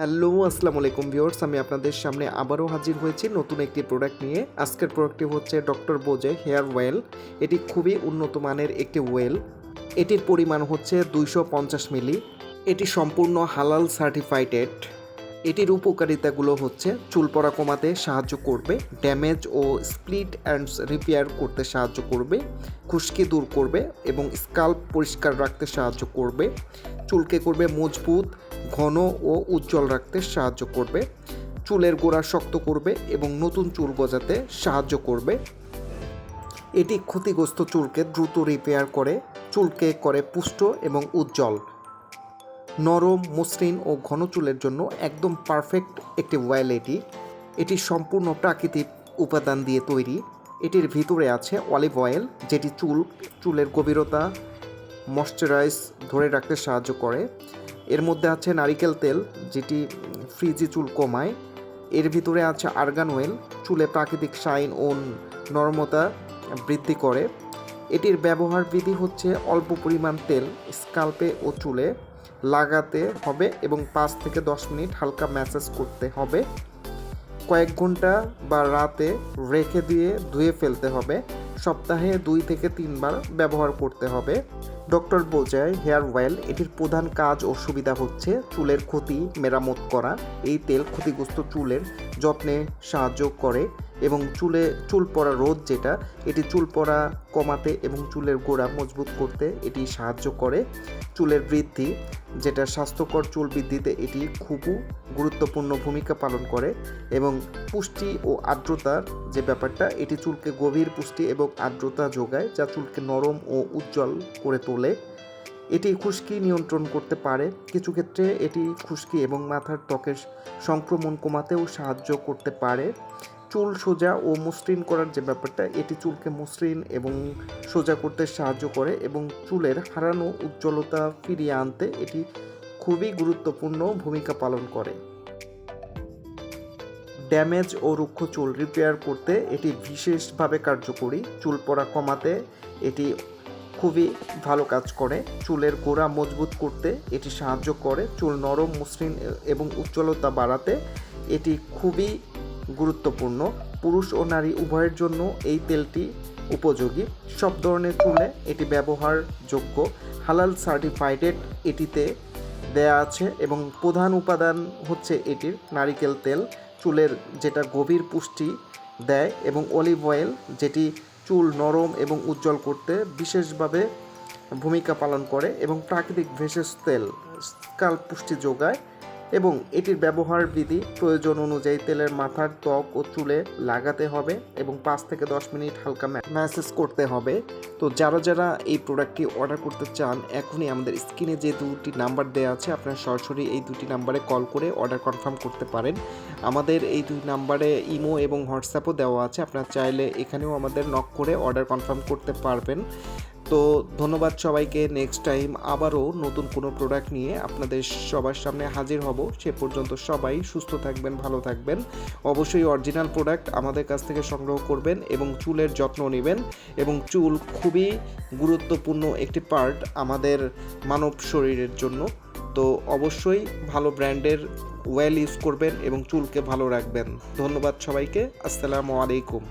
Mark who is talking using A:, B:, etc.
A: Hello, আসসালামু আলাইকুম viewers. আমি আপনাদের সামনে আবারও হাজির হয়েছি নতুন একটি প্রোডাক্ট নিয়ে। আজকের প্রোডাক্টটি হচ্ছে ডক্টর বোজে হেয়ার ওয়েল এটি খুবই উন্নত মানের একটি ওয়েল এটির পরিমাণ হচ্ছে দুইশো পঞ্চাশ মিলি। এটি সম্পূর্ণ হালাল সার্টিফাইডেড এটির উপকারিতাগুলো হচ্ছে চুল পড়া কমাতে সাহায্য করবে ড্যামেজ ও স্প্লিট অ্যান্ড রিপেয়ার করতে সাহায্য করবে, খুশকি দূর করবে এবং স্কাল্প পরিষ্কার রাখতে সাহায্য করবে। চুলকে করবে মজবুত ঘন ও উজ্জ্বল রাখতে সাহায্য করবে, চুলের গোড়া শক্ত করবে এবং নতুন চুল গজাতে সাহায্য করবে। এটি ক্ষতিগ্রস্ত চুলকে দ্রুত রিপেয়ার করে, চুলকে করে পুষ্ট এবং উজ্জ্বল। নরম, মসৃণ ও ঘন চুলের জন্য একদম পারফেক্ট একটি ওয়েল এটি। এটি সম্পূর্ণ প্রাকৃতিক উপাদান দিয়ে তৈরি। এটির ভিতরে আছে অলিভ অয়েল যেটি চুল, চুলের গভীরতা ময়শ্চারাইজ ধরে রাখতে সাহায্য করে। এর মধ্যে আছে নারিকেল তেল, যেটি ফ্রিজি চুল কমায়। এর ভিতরে আছে আর্গান অয়েল, চুলে প্রাকৃতিক শাইন ও নরমতা বৃদ্ধি করে। এটির ব্যবহার বিধি হচ্ছে অল্প পরিমাণ তেল স্কাল্পে ও চুলে লাগাতে হবে এবং পাঁচ থেকে দশ মিনিট হালকা ম্যাসেজ করতে হবে। কয়েক ঘণ্টা বা রাতে রেখে দিয়ে ধুয়ে ফেলতে হবে। সপ্তাহে দুই থেকে তিনবার ব্যবহার করতে হবে। ডক্টর বোজায় হেয়ার অয়েল এটির প্রধান কাজ ও সুবিধা হচ্ছে চুলের ক্ষতি মেরামত করা। এই তেল ক্ষতিগ্রস্ত চুলের যত্নে সাহায্য করে এবং চুলে, চুল পড়া রোধ যেটা, এটি চুল পড়া কমাতে এবং চুলের গোড়া মজবুত করতে এটি সাহায্য করে। চুলের বৃদ্ধি, যেটা স্বাস্থ্যকর চুল বৃদ্ধিতে এটি খুবই গুরুত্বপূর্ণ ভূমিকা পালন করে এবং পুষ্টি ও আর্দ্রতার যে ব্যাপারটা, এটি চুলকে গভীর পুষ্টি এবং আর্দ্রতা যোগায় যা চুলকে নরম ও উজ্জ্বল করে তোলে। এটি খুশকি নিয়ন্ত্রণ করতে পারে। কিছু ক্ষেত্রে এটি খুশকি এবং মাথার ত্বকের সংক্রমণ কমাতেও সাহায্য করতে পারে। চুল সোজা ও মসৃণ করার যে ব্যাপারটা, এটি চুলকে মসৃণ এবং সোজা করতে সাহায্য করে এবং চুলের হারানো উজ্জ্বলতা ফিরিয়ে আনতে এটি খুবই গুরুত্বপূর্ণ ভূমিকা পালন করে। ড্যামেজ ও রুক্ষ চুল রিপেয়ার করতে এটি বিশেষভাবে কার্যকরী। চুল পড়া কমাতে এটি খুবই ভালো কাজ করে। চুলের গোড়া মজবুত করতে এটি সাহায্য করে। চুল নরম, মসৃণ এবং উজ্জ্বলতা বাড়াতে এটি খুবই গুরুত্বপূর্ণ। পুরুষ ও নারী উভয়ের জন্য এই তেলটি উপযোগী। সব ধরনের চুলে এটি ব্যবহারযোগ্য। হালাল সার্টিফাইডেড এটিতে দেয়া আছে এবং প্রধান উপাদান হচ্ছে এটির নারিকেল তেল। চুলের যেটা গভীর পুষ্টি দেয় এবং অলিভ অয়েল, যেটি চুল নরম এবং উজ্জ্বল করতে বিশেষভাবে ভূমিকা পালন করে এবং প্রাকৃতিক ভেষজ তেল, স্কাল পুষ্টি যোগায়। এবং এটির ব্যবহার বিধি প্রয়োজন অনুযায়ী তেলের মাথার ত্বক ও চুলে লাগাতে হবে এবং পাঁচ থেকে দশ মিনিট হালকা ম্যাসেজ করতে হবে। তো যারা যারা এই প্রোডাক্টটি অর্ডার করতে চান, এখনই আমাদের স্ক্রিনে যে দুটি নাম্বার দেওয়া আছে, আপনারা সরাসরি এই দুটি নাম্বারে কল করে অর্ডার কনফার্ম করতে পারেন। আমাদের এই দুই নাম্বারে ইমো এবং হোয়াটসঅ্যাপও দেওয়া আছে, আপনারা চাইলে এখানেও আমাদের নক করে অর্ডার কনফার্ম করতে পারবেন। তো ধন্যবাদ সবাইকে। নেক্সট টাইম আবারও নতুন কোনো প্রোডাক্ট নিয়ে আপনাদের সবার সামনে হাজির হব। সে পর্যন্ত সবাই সুস্থ থাকবেন, ভালো থাকবেন। অবশ্যই অরিজিনাল প্রোডাক্ট আমাদের কাছ থেকে সংগ্রহ করবেন এবং চুলের যত্ন নেবেন এবং চুল খুবই গুরুত্বপূর্ণ একটি পার্ট আমাদের মানব শরীরের জন্য। তো অবশ্যই ভালো ব্র্যান্ডের ওয়েল ইউজ করবেন এবং চুলকে ভালো রাখবেন। ধন্যবাদ সবাইকে। আসসালামু আলাইকুম।